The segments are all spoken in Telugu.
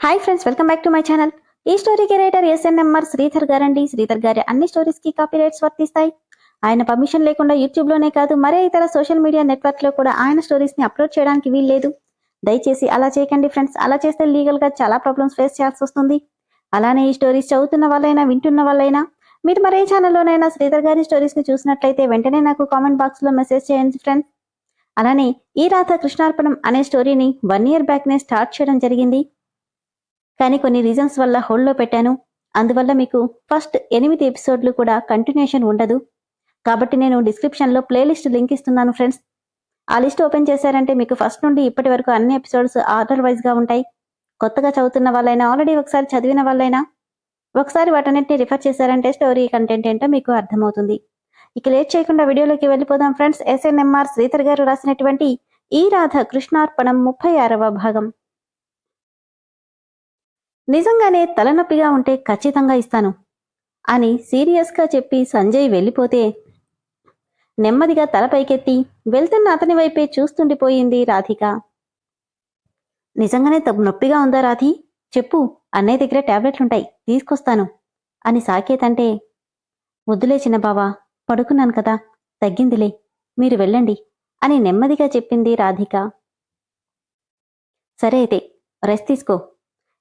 Hi friends welcome back to my channel ఈ స్టోరీకి రైటర్ ఎస్ఎన్ఎంఆర్ శ్రీధర్ గారండి. శ్రీధర్ గారి అన్ని స్టోరీస్కి కాపీ రైట్స్ వర్తిస్తాయి. ఆయన పర్మిషన్ లేకుండా యూట్యూబ్లోనే కాదు మరే ఇతర సోషల్ మీడియా నెట్వర్క్లో కూడా ఆయన స్టోరీస్ని అప్లోడ్ చేయడానికి వీల్లేదు. దయచేసి అలా చేయకండి ఫ్రెండ్స్ అలా చేస్తే లీగల్గా చాలా ప్రాబ్లమ్స్ ఫేస్ చేయాల్సి వస్తుంది. అలానే ఈ స్టోరీస్ చదువుతున్న వాళ్ళైనా వింటున్న వాళ్ళైనా మీరు మరే ఛానల్లోనైనా శ్రీధర్ గారి స్టోరీస్ని చూసినట్లయితే వెంటనే నాకు కామెంట్ బాక్స్లో మెసేజ్ చేయండి ఫ్రెండ్స్ అలానే ఈ రాత కృష్ణార్పణం అనే స్టోరీని వన్ ఇయర్ బ్యాక్ నే స్టార్ట్ చేయడం జరిగింది. కానీ కొన్ని రీజన్స్ వల్ల హోల్డ్లో పెట్టాను. అందువల్ల మీకు ఫస్ట్ ఎనిమిది ఎపిసోడ్లు కూడా కంటిన్యూషన్ ఉండదు. కాబట్టి నేను డిస్క్రిప్షన్లో ప్లేలిస్ట్ లింక్ ఇస్తున్నాను ఫ్రెండ్స్ ఆ లిస్ట్ ఓపెన్ చేశారంటే మీకు ఫస్ట్ నుండి ఇప్పటి వరకు అన్ని ఎపిసోడ్స్ ఆర్డర్ వైజ్గా ఉంటాయి. కొత్తగా చదువుతున్న వాళ్ళైనా ఆల్రెడీ ఒకసారి చదివిన వాళ్ళైనా ఒకసారి వాటన్నిటిని రిఫర్ చేశారంటే స్టోరీ కంటెంట్ ఏంటో మీకు అర్థమవుతుంది. ఇక లేట్ చేయకుండా వీడియోలోకి వెళ్ళిపోదాం ఫ్రెండ్స్ ఎస్ఎన్ఎంఆర్ శ్రీధర్ గారు రాసినటువంటి ఈ రాధ కృష్ణార్పణం ముప్పై ఆరవ భాగం. నిజంగానే తలనొప్పిగా ఉంటే ఖచ్చితంగా ఇస్తాను అని సీరియస్గా చెప్పి సంజయ్ వెళ్ళిపోతే నెమ్మదిగా తల పైకెత్తి వెళ్తున్న అతని వైపే చూస్తుండిపోయింది రాధిక. నిజంగానే తగు నొప్పిగా ఉందా రాధి? చెప్పు అన్నయ్య దగ్గర ట్యాబ్లెట్లుంటాయి తీసుకొస్తాను అని సాకేత్ అంటే వద్దులే చిన్న బావా పడుకున్నాను కదా తగ్గిందిలే మీరు వెళ్ళండి అని నెమ్మదిగా చెప్పింది రాధిక. సరే అయితే రెస్ట్ తీసుకో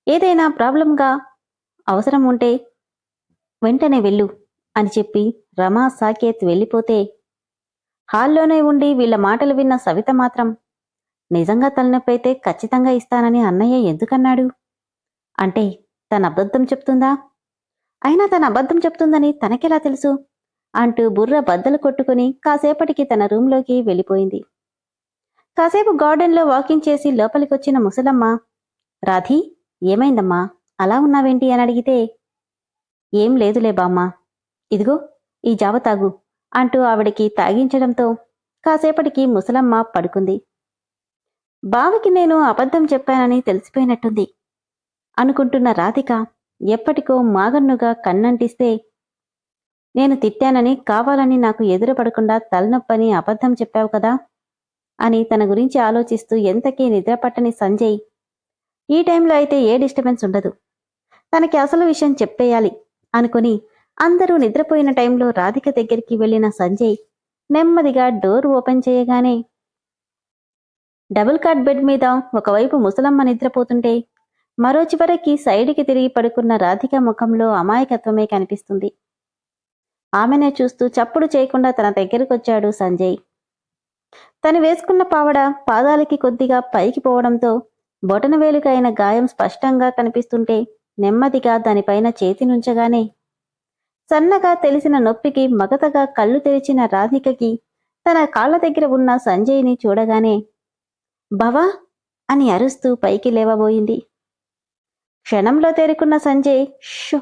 ఏదైనా ప్రాబ్లంగా అవసరం ఉంటే వెంటనే వెళ్ళు అని చెప్పి రమా సాకేత్ వెళ్ళిపోతే హాల్లోనే ఉండి వీళ్ళ మాటలు విన్న సవిత మాత్రం నిజంగా తలనొప్పి అయితే ఖచ్చితంగా ఇస్తానని అన్నయ్య ఎందుకన్నాడు? అంటే తన అబద్ధం చెప్తుందా? అయినా తన అబద్ధం చెప్తుందని తనకెలా తెలుసు? అంటూ బుర్ర బద్దలు కొట్టుకుని కాసేపటికి తన రూంలోకి వెళ్ళిపోయింది. కాసేపు గార్డెన్లో వాకింగ్ చేసి లోపలికొచ్చిన ముసలమ్మ రాధీ ఏమైందమ్మా? అలా ఉన్నావేంటి అని అడిగితే ఏం లేదులే బామ్మ. ఇదిగో ఈ జావ తాగు అంటూ ఆవిడికి తాగించడంతో కాసేపటికి ముసలమ్మ పడుకుంది. బావకి నేను అబద్ధం చెప్పానని తెలిసిపోయినట్టుంది. అనుకుంటున్న రాధిక ఎప్పటికో మాగన్నుగా కన్నంటిస్తే నేను తిట్టానని కావాలని నాకు ఎదురుపడకుండా తలనొప్పని అబద్ధం చెప్పావు కదా అని తన గురించి ఆలోచిస్తూ ఎంతకీ నిద్రపట్టని సంజయ్ ఈ టైంలో అయితే ఏ డిస్టర్బెన్స్ ఉండదు. తనకి అసలు విషయం చెప్పేయాలి అనుకుని అందరూ నిద్రపోయిన టైంలో రాధిక దగ్గరికి వెళ్ళిన సంజయ్ నెమ్మదిగా డోర్ ఓపెన్ చేయగానే డబుల్ కాట్ బెడ్ మీద ఒకవైపు ముసలమ్మ నిద్రపోతుంటే మరో చివరకి సైడ్కి తిరిగి పడుకున్న రాధిక ముఖంలో అమాయకత్వమే కనిపిస్తుంది. ఆమెనే చూస్తూ చప్పుడు చేయకుండా తన దగ్గరకొచ్చాడు సంజయ్. తను వేసుకున్న పావడ పాదాలకి కొద్దిగా పైకి పోవడంతో బొటన వేలుకైన గాయం స్పష్టంగా కనిపిస్తుంటే నెమ్మదిగా దానిపైన చేతి నుంచగానే సన్నగా తెలిసిన నొప్పికి మగతగా కళ్ళు తెరిచిన రాధికకి తన కాళ్ళ దగ్గర ఉన్న సంజయ్ని చూడగానే భవా అని అరుస్తూ పైకి లేవబోయింది. క్షణంలో తేరుకున్న సంజయ్ షు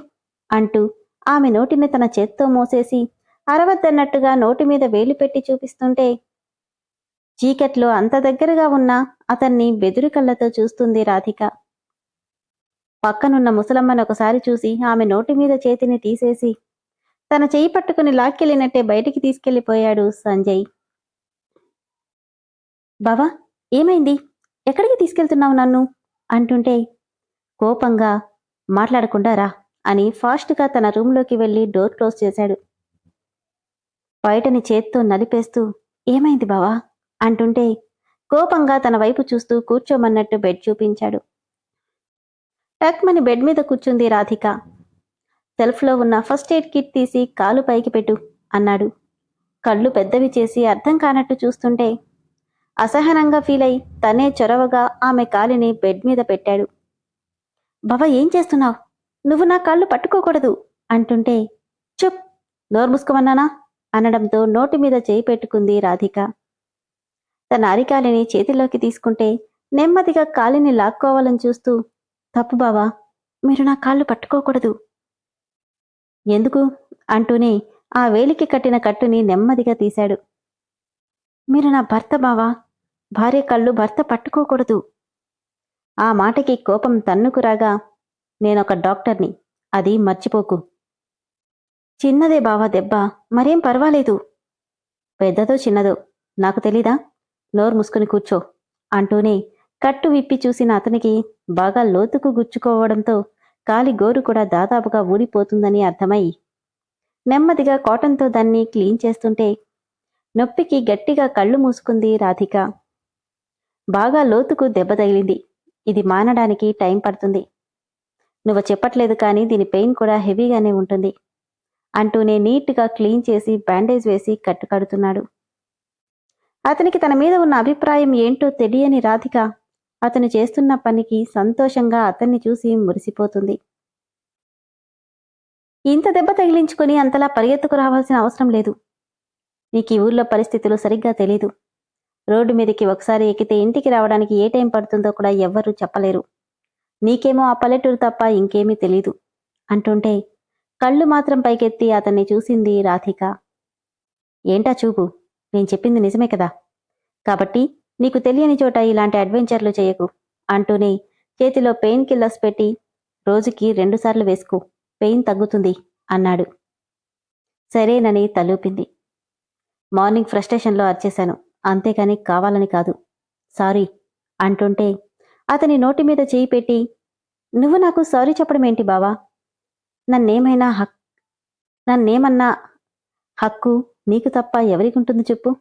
అంటూ ఆమె నోటిని తన చేత్తో మోసేసి అరవద్దన్నట్టుగా నోటి మీద వేలు పెట్టి చూపిస్తుంటే చీకట్లో అంత దగ్గరగా ఉన్న అతన్ని బెదురు కళ్ళతో చూస్తుంది రాధిక. పక్కనున్న ముసలమ్మని ఒకసారి చూసి ఆమె నోటి మీద చేతిని తీసేసి తన చేయి పట్టుకుని లాక్కెళ్ళినట్టే బయటికి తీసుకెళ్ళిపోయాడు సంజయ్. బావా ఏమైంది? ఎక్కడికి తీసుకెళ్తున్నావు నన్ను? అంటుంటే కోపంగా మాట్లాడకుండా రా అని ఫాస్ట్గా తన రూమ్లోకి వెళ్ళి డోర్ క్లోజ్ చేశాడు. బయటని చేత్తో నలిపేస్తూ ఏమైంది బావా? అంటుంటే కోపంగా తన వైపు చూస్తూ కూర్చోమన్నట్టు బెడ్ చూపించాడు. టక్మని బెడ్ మీద కూర్చుంది రాధిక. సెల్ఫ్లో ఉన్న ఫస్ట్ ఎయిడ్ కిట్ తీసి కాలు పైకి పెట్టు అన్నాడు. కళ్ళు పెద్దవి చేసి అర్థం కానట్టు చూస్తుంటే అసహనంగా ఫీల్ అయి తనే చొరవగా ఆమె కాలిని బెడ్ మీద పెట్టాడు. బావ ఏం చేస్తున్నావు? నువ్వు నా కాళ్ళు పట్టుకోకూడదు అంటుంటే చుప్ నోరు మూసుకోమన్నానా? అనడంతో నోటి మీద చేయి పెట్టుకుంది రాధిక. తన అరికాలిని చేతిలోకి తీసుకుంటే నెమ్మదిగా కాలిని లాక్కోవాలని చూస్తూ తప్పు బావా మీరు నా కాళ్ళు పట్టుకోకూడదు. ఎందుకు? అంటూనే ఆ వేలికి కట్టిన కట్టుని నెమ్మదిగా తీశాడు. మీరు నా భర్త బావా భార్య కళ్ళు భర్త పట్టుకోకూడదు. ఆ మాటకి కోపం తన్నుకురాగా నేనొక డాక్టర్ని అది మర్చిపోకు. చిన్నదే బావా దెబ్బ మరేం పర్వాలేదు. పెద్దదో చిన్నదో నాకు తెలీదా? నోరు మూసుకుని కూర్చో అంటూనే కట్టు విప్పి చూసిన అతనికి బాగా లోతుకు గుచ్చుకోవడంతో కాలి గోరు కూడా దాదాపుగా ఊడిపోతుందని అర్థమై నెమ్మదిగా కాటన్తో దాన్ని క్లీన్ చేస్తుంటే నొప్పికి గట్టిగా కళ్ళు మూసుకుంది రాధిక. బాగా లోతుకు దెబ్బ తగిలింది. ఇది మానడానికి టైం పడుతుంది. నువ్వు చెప్పట్లేదు కానీ దీని పెయిన్ కూడా హెవీగానే ఉంటుంది అంటూనే నీట్గా క్లీన్ చేసి బ్యాండేజ్ వేసి కట్టు కడుతున్నాడు. అతనికి తన మీద ఉన్న అభిప్రాయం ఏంటో తెలియని రాధిక అతను చేస్తున్న పనికి సంతోషంగా అతన్ని చూసి మురిసిపోతుంది. ఇంత దెబ్బ తగిలించుకొని అంతలా పరిగెత్తుకు రావాల్సిన అవసరం లేదు. నీకు ఈ ఊర్లో పరిస్థితులు సరిగ్గా తెలీదు. రోడ్డు మీదకి ఒకసారి ఎక్కితే ఇంటికి రావడానికి ఏ టైం పడుతుందో కూడా ఎవ్వరూ చెప్పలేరు. నీకేమో ఆ పల్లెటూరు తప్ప ఇంకేమీ తెలీదు అంటుంటే కళ్ళు మాత్రం పైకెత్తి అతన్ని చూసింది రాధిక. ఏంటా చూపు? నేను చెప్పింది నిజమే కదా? కాబట్టి నీకు తెలియని చోట ఇలాంటి అడ్వెంచర్లు చేయకు. అంటూనే చేతిలో పెయిన్ కిల్లర్స్ పెట్టి రోజుకి రెండుసార్లు వేసుకో. పెయిన్ తగ్గుతుంది అన్నాడు. సరేనని తలూపింది. మార్నింగ్ ఫ్రస్ట్రేషన్లో అరిచేశాను. అంతేకాని కావాలని కాదు. సారీ అంటుంటే అతని నోటి మీద చేయి పెట్టి నువ్వు నాకు సారీ చెప్పడం ఏంటి బావా? నన్నేమైనా హక్ నన్నేమన్నా హక్కు నీకు తప్ప ఎవరికి ఉంటుంది చెప్పు?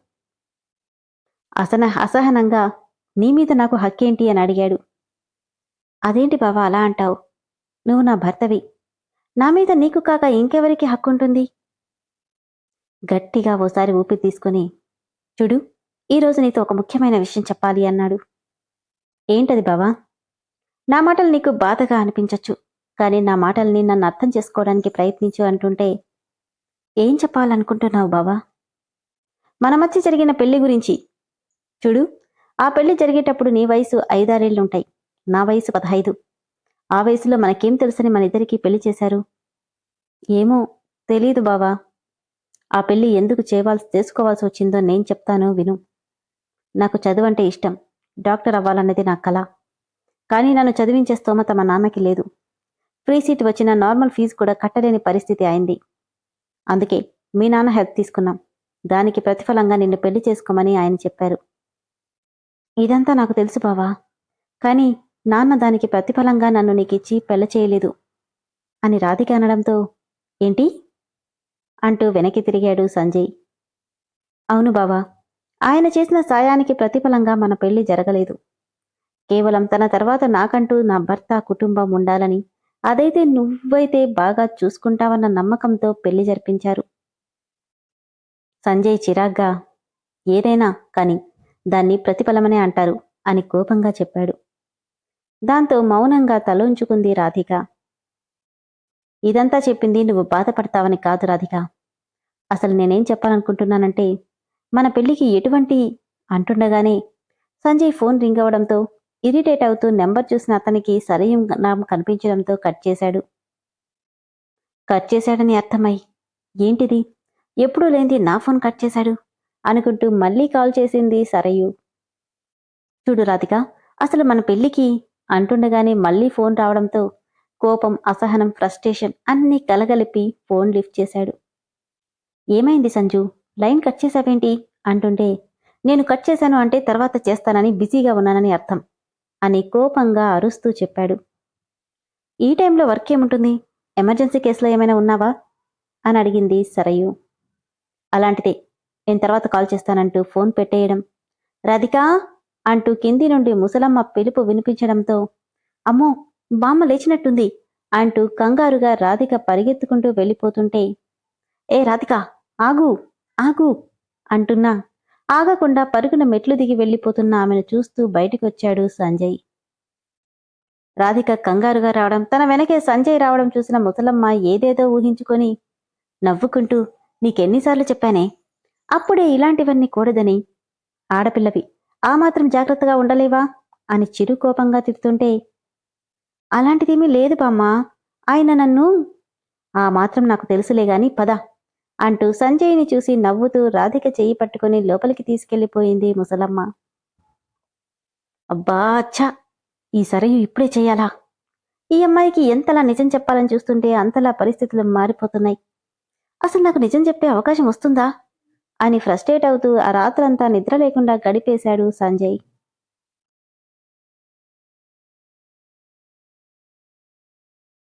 అసన అసహనంగా నీ మీద నాకు హక్కేంటి అని అడిగాడు. అదేంటి బావా అలా అంటావు? నువ్వు నా భర్తవి. నా మీద నీకు కాక ఇంకెవరికి హక్కుంటుంది? గట్టిగా ఓసారి ఊపిరి తీసుకుని చూడు ఈరోజు నీతో ఒక ముఖ్యమైన విషయం చెప్పాలి అన్నాడు. ఏంటది బావా? నా మాటలు నీకు బాధగా అనిపించచ్చు కానీ నా మాటల్ని నన్ను అర్థం చేసుకోవడానికి ప్రయత్నించు అంటుంటే ఏం చెప్పాలనుకుంటున్నావు బావా? మన మధ్య జరిగిన పెళ్ళి గురించి. చూడు ఆ పెళ్ళి జరిగేటప్పుడు నీ వయసు ఐదారేళ్ళుంటాయి నా వయసు పదహైదు. ఆ వయసులో మనకేం తెలుసని మన ఇద్దరికీ పెళ్ళి చేశారు? ఏమో తెలీదు బావా. ఆ పెళ్ళి ఎందుకు చేయవలసి చేసుకోవాల్సి వచ్చిందో నేను చెప్తాను విను. నాకు చదువు అంటే ఇష్టం. డాక్టర్ అవ్వాలన్నది నా కళ కానీ నన్ను చదివించే స్తోమత మా నాన్నకి లేదు. ఫ్రీ సీట్ వచ్చిన నార్మల్ ఫీజు కూడా కట్టలేని పరిస్థితి అయింది. అందుకే మీ నాన్న హెల్ప్ తీసుకున్నాం. దానికి ప్రతిఫలంగా నిన్ను పెళ్ళి చేసుకోమని ఆయన చెప్పారు. ఇదంతా నాకు తెలుసు బావా. కానీ నాన్న దానికి ప్రతిఫలంగా నన్ను నీకిచ్చి పెళ్ళి చేయలేదు అని రాధిక అనడంతో ఏంటి? అంటూ వెనక్కి తిరిగాడు సంజయ్. అవును బావా ఆయన చేసిన సాయానికి ప్రతిఫలంగా మన పెళ్ళి జరగలేదు. కేవలం తన తర్వాత నాకంటూ నా భర్త కుటుంబం ఉండాలని అదైతే నువ్వైతే బాగా చూసుకుంటావన్న నమ్మకంతో పెళ్ళి జరిపించారు. సంజయ్ చిరాగ్గా ఏదైనా కాని దాన్ని ప్రతిఫలమనే అంటారు అని కోపంగా చెప్పాడు. దాంతో మౌనంగా తలోంచుకుంది రాధిక. ఇదంతా చెప్పింది నువ్వు బాధపడతావని కాదు రాధిక. అసలు నేనేం చెప్పాలనుకుంటున్నానంటే మన పెళ్ళికి ఎటువంటి అంటుండగానే సంజయ్ ఫోన్ రింగ్ అవడంతో ఇరిటేట్ అవుతూ నెంబర్ చూసిన అతనికి సరయం నామం కనిపించడంతో కట్ చేశాడు. కట్ చేశాడని అర్థమై ఏంటిది? ఎప్పుడూ లేనిది నా ఫోన్ కట్ చేశాడు? అనుకుంటూ మళ్ళీ కాల్ చేసింది సరయు. చూడు రాధిక అసలు మన పెళ్ళికి అంటుండగానే మళ్ళీ ఫోన్ రావడంతో కోపం అసహనం ఫ్రస్ట్రేషన్ అన్నీ కలగలిపి ఫోన్ లిఫ్ట్ చేశాడు. ఏమైంది సంజు? Line cut చేశావేంటి? అంటుంటే నేను కట్ చేశాను అంటే తర్వాత చేస్తానని బిజీగా ఉన్నానని అర్థం. అని కోపంగా అరుస్తూ చెప్పాడు. ఈ టైంలో వర్క్ ఏముంటుంది? ఎమర్జెన్సీ కేసులో ఏమైనా ఉన్నావా? అని అడిగింది సరయు. అలాంటిదే నేను తర్వాత కాల్ చేస్తానంటూ ఫోన్ పెట్టేయడం. రాధికా! అంటూ కింది నుండి ముసలమ్మ పిలుపు వినిపించడంతో అమ్మో బామ్మ లేచినట్టుంది అంటూ కంగారుగా రాధిక పరిగెత్తుకుంటూ వెళ్ళిపోతుంటే ఏ రాధిక ఆగు ఆగు అంటున్నా. ఆగకుండా పరుగున మెట్లు దిగి వెళ్ళిపోతున్న ఆమెను చూస్తూ బయటికి వచ్చాడు సంజయ్. రాధిక కంగారుగా రావడం తన వెనకే సంజయ్ రావడం చూసిన ముసలమ్మ ఏదేదో ఊహించుకొని నవ్వుకుంటూ నీకెన్నిసార్లు చెప్పానే? అప్పుడే ఇలాంటివన్నీ కూడదని. ఆడపిల్లవి ఆ మాత్రం జాగ్రత్తగా ఉండలేవా? అని చిరు కోపంగా తిడుతుంటే అలాంటిదేమీ లేదు బామ్మ. ఆయన నన్ను ఆ మాత్రం నాకు తెలుసులే గాని పద. అంటూ సంజయ్ని చూసి నవ్వుతూ రాధిక చెయ్యి పట్టుకుని లోపలికి తీసుకెళ్ళిపోయింది ముసలమ్మ. అబ్బా అచ్చా! ఈ సరయు ఇప్పుడే చేయాలా? ఈ అమ్మాయికి ఎంతలా నిజం చెప్పాలని చూస్తుంటే అంతలా పరిస్థితులు మారిపోతున్నాయి. అసలు నాకు నిజం చెప్పే అవకాశం వస్తుందా? అని ఫ్రస్ట్రేట్ అవుతూ ఆ రాత్రంతా నిద్ర లేకుండా గడిపేశాడు సంజయ్.